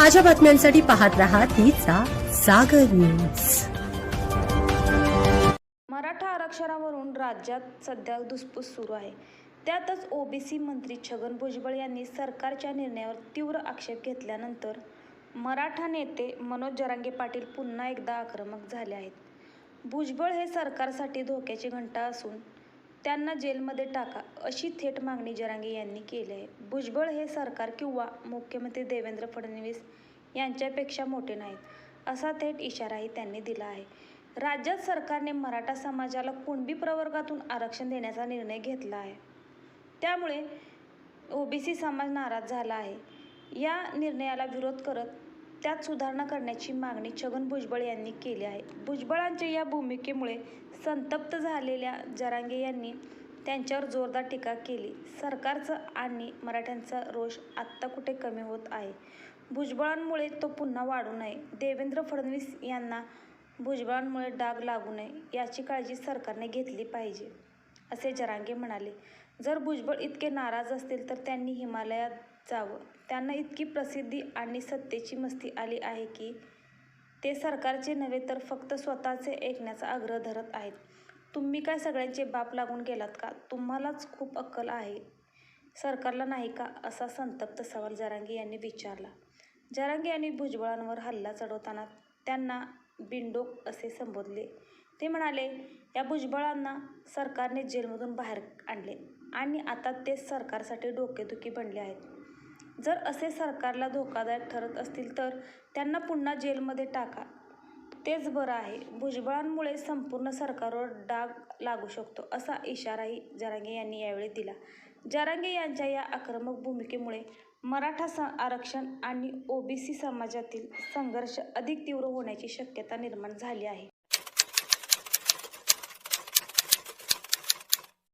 ताज्या बातम्यांसाठी पाहत राहा तिचा सागर न्यूज. मराठा आरक्षणावरून राज्यात सध्या धुसफूस सुरू आहे. त्यातच ओबीसी मंत्री छगन भुजबळ यांनी सरकारच्या निर्णयावर तीव्र आक्षेप घेतल्यानंतर मराठा नेते मनोज जरांगे पाटील पुन्हा एकदा आक्रमक झाले आहेत. भुजबळ हे सरकारसाठी धोक्याची घंटा असून त्यांना जेलमध्ये टाका अशी थेट मागणी जरांगे यांनी केली आहे. भुजबळ हे सरकार किंवा मुख्यमंत्री देवेंद्र फडणवीस यांच्यापेक्षा मोठे नाहीत असा थेट इशाराही त्यांनी दिला आहे. राज्यात सरकारने मराठा समाजाला कुणबी प्रवर्गातून आरक्षण देण्याचा निर्णय घेतला आहे. त्यामुळे ओबीसी समाज नाराज झाला आहे. या निर्णयाला विरोध करत त्यात सुधारणा करण्याची मागणी छगन भुजबळ यांनी केली आहे. भुजबळांच्या या भूमिकेमुळे संतप्त झालेल्या जरांगे यांनी त्यांच्यावर जोरदार टीका केली. सरकारचं आणि मराठ्यांचा रोष आत्ता कुठे कमी होत आहे? भुजबळांमुळे तो पुन्हा वाढू नये. देवेंद्र फडणवीस यांना भुजबळांमुळे डाग लागू नये याची काळजी सरकारने घेतली पाहिजे असे जरांगे म्हणाले. जर भुजबळ इतके नाराज असतील तर त्यांनी हिमालयात जावं. त्यांना इतकी प्रसिद्धी आणि सत्तेची मस्ती आली आहे की ते सरकारचे नव्हे तर फक्त स्वतःचे ऐकण्याचा आग्रह धरत आहेत. तुम्ही काय सगळ्यांचे बाप लागून गेलात का? तुम्हालाच खूप अक्कल आहे. सरकारला नाही का? असा संतप्त सवाल जरांगी यांनी विचारला. जरांगी यांनी भुजबळांवर हल्ला चढवताना त्यांना बिंडोक असे संबोधले. ते म्हणाले या भुजबळांना सरकारने जेलमधून बाहेर आणले आणि आता ते सरकारसाठी डोकेदुखी बनले आहेत. जर असे सरकारला धोकादायक ठरत असतील तर त्यांना पुन्हा जेलमध्ये टाका. तेच बरं आहे. भुजबळांमुळे संपूर्ण सरकारवर डाग लागू शकतो असा इशाराही जरांगे यांनी यावेळी दिला. जरांगे यांच्या या आक्रमक भूमिकेमुळे मराठा स आरक्षण आणि ओबीसी समाजातील संघर्ष अधिक तीव्र होण्याची शक्यता निर्माण झाली आहे.